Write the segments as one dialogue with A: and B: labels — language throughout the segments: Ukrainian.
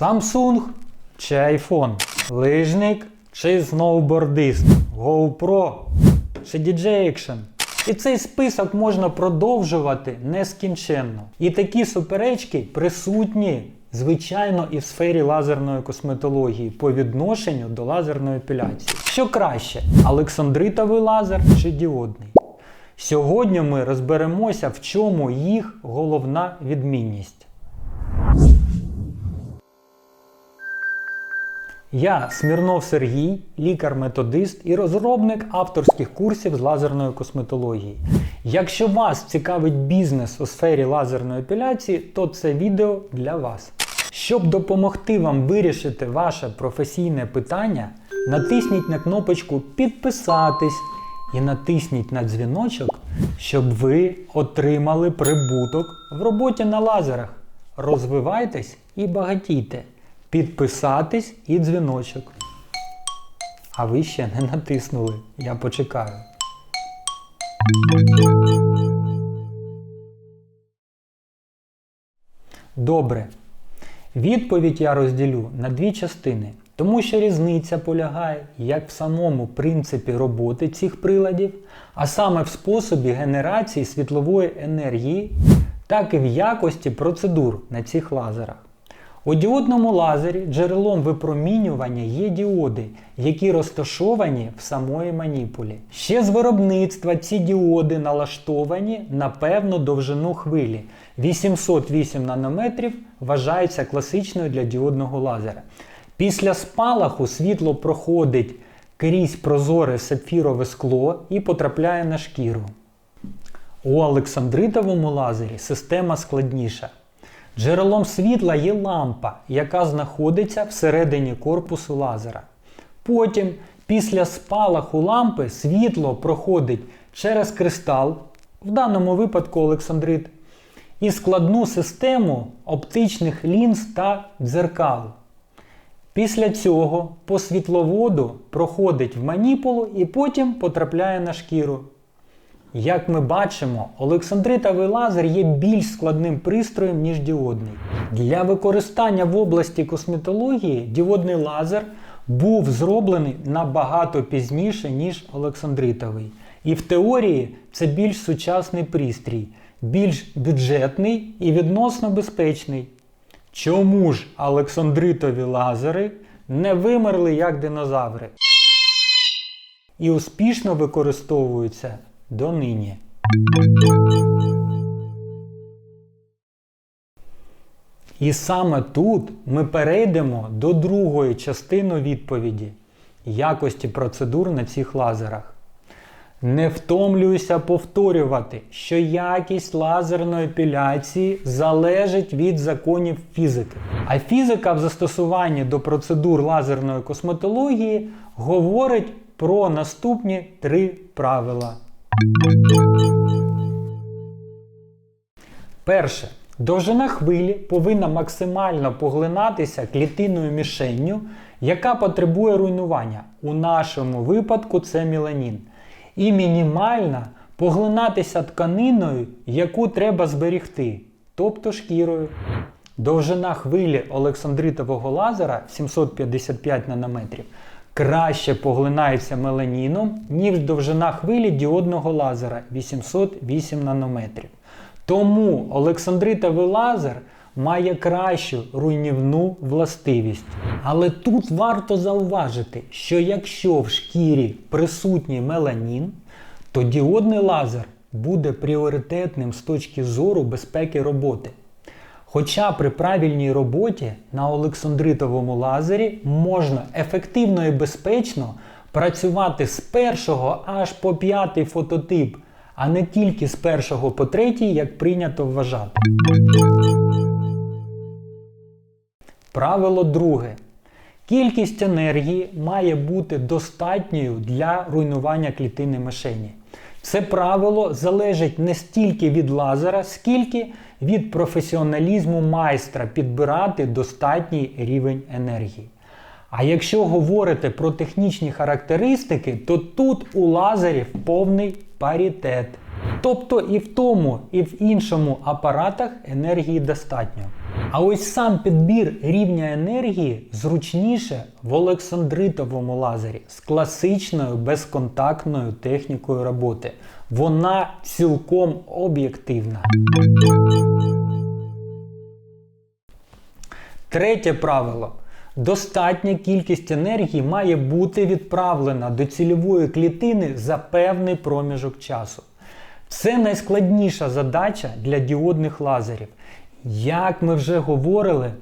A: Samsung чи iPhone, лижник чи сноубордист, GoPro чи DJ Action. І цей список можна продовжувати нескінченно. І такі суперечки присутні, звичайно, і в сфері лазерної косметології по відношенню до лазерної епіляції. Що краще, олександритовий лазер чи діодний? Сьогодні ми розберемося, в чому їх головна відмінність. Я Смірнов Сергій, лікар-методист і розробник авторських курсів з лазерної косметології. Якщо вас цікавить бізнес у сфері лазерної епіляції, то це відео для вас. Щоб допомогти вам вирішити ваше професійне питання, натисніть на кнопочку Підписатись і натисніть на дзвіночок, щоб ви отримали прибуток в роботі на лазерах. Розвивайтесь і багатійте. Підписатись і дзвіночок. А ви ще не натиснули. Я почекаю. Добре. Відповідь я розділю на дві частини, тому що різниця полягає як в самому принципі роботи цих приладів, а саме в способі генерації світлової енергії, так і в якості процедур на цих лазерах. У діодному лазері джерелом випромінювання є діоди, які розташовані в самої маніпулі. Ще з виробництва ці діоди налаштовані на певну довжину хвилі. 808 нанометрів вважається класичною для діодного лазера. Після спалаху світло проходить крізь прозоре сапфірове скло і потрапляє на шкіру. У Олександритовому лазері система складніша. Джерелом світла є лампа, яка знаходиться всередині корпусу лазера. Потім, після спалаху лампи, світло проходить через кристал, в даному випадку Олександрит, і складну систему оптичних лінз та дзеркал. Після цього по світловоду проходить в маніпулу і потім потрапляє на шкіру. Як ми бачимо, олександритовий лазер є більш складним пристроєм, ніж діодний. Для використання в області косметології діодний лазер був зроблений набагато пізніше, ніж олександритовий. І в теорії це більш сучасний пристрій, більш бюджетний і відносно безпечний. Чому ж олександритові лазери не вимерли як динозаври? І успішно використовуються донині. І саме тут ми перейдемо до другої частини відповіді якості процедур на цих лазерах. Не втомлююся повторювати, що якість лазерної епіляції залежить від законів фізики. А фізика в застосуванні до процедур лазерної косметології говорить про наступні три правила. Перше. Довжина хвилі повинна максимально поглинатися клітинною мішенню, яка потребує руйнування. У нашому випадку це меланін. І мінімальна поглинатися тканиною, яку треба зберігти, тобто шкірою. Довжина хвилі Олександритового лазера 755 нанометрів краще поглинається меланіном, ніж довжина хвилі діодного лазера 808 нанометрів. Тому Олександритовий лазер має кращу руйнівну властивість. Але тут варто зауважити, що якщо в шкірі присутній меланін, то діодний лазер буде пріоритетним з точки зору безпеки роботи. Хоча при правильній роботі на Олександритовому лазері можна ефективно і безпечно працювати з першого аж по п'ятий фототип, а не тільки з першого по третій, як прийнято вважати. Правило друге. Кількість енергії має бути достатньою для руйнування клітини мишені. Це правило залежить не стільки від лазера, скільки від професіоналізму майстра підбирати достатній рівень енергії. А якщо говорити про технічні характеристики, то тут у лазерів повний паритет. Тобто і в тому, і в іншому апаратах енергії достатньо. А ось сам підбір рівня енергії зручніше в олександритовому лазері з класичною безконтактною технікою роботи. Вона цілком об'єктивна. Третє правило. Достатня кількість енергії має бути відправлена до цільової клітини за певний проміжок часу. Це найскладніша задача для діодних лазерів. Як ми вже говорили,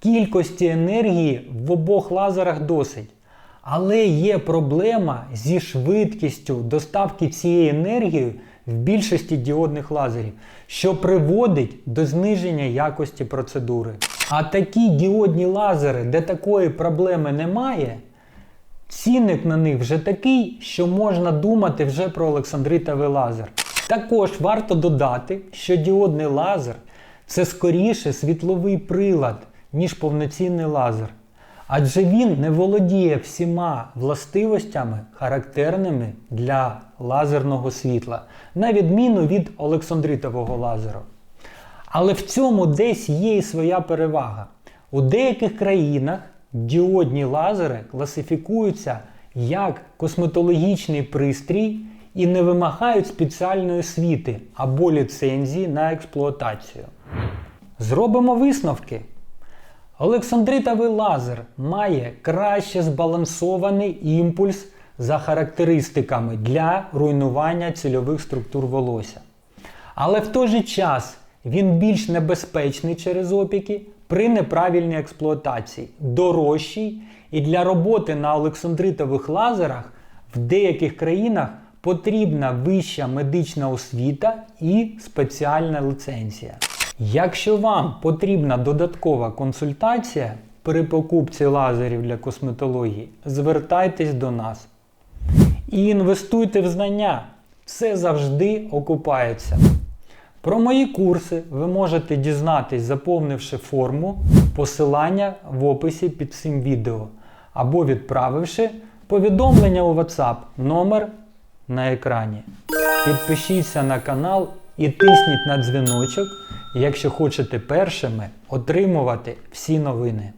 A: кількості енергії в обох лазерах досить. Але є проблема зі швидкістю доставки цієї енергії в більшості діодних лазерів, що приводить до зниження якості процедури. А такі діодні лазери, де такої проблеми немає, цінник на них вже такий, що можна думати вже про олександритовий лазер. Також варто додати, що діодний лазер це скоріше світловий прилад, ніж повноцінний лазер. Адже він не володіє всіма властивостями, характерними для лазерного світла, на відміну від олександритового лазеру. Але в цьому десь є і своя перевага. У деяких країнах діодні лазери класифікуються як косметологічний пристрій і не вимагають спеціальної освіти або ліцензії на експлуатацію. Зробимо висновки. Олександритовий лазер має краще збалансований імпульс за характеристиками для руйнування цільових структур волосся. Але в той же час він більш небезпечний через опіки при неправильній експлуатації, дорожчий і для роботи на олександритових лазерах в деяких країнах потрібна вища медична освіта і спеціальна ліцензія. Якщо вам потрібна додаткова консультація при покупці лазерів для косметології, звертайтесь до нас. І інвестуйте в знання. Це завжди окупається. Про мої курси ви можете дізнатись, заповнивши форму посилання в описі під цим відео або відправивши повідомлення у WhatsApp номер на екрані. Підпишіться на канал і тисніть на дзвіночок, якщо хочете першими отримувати всі новини.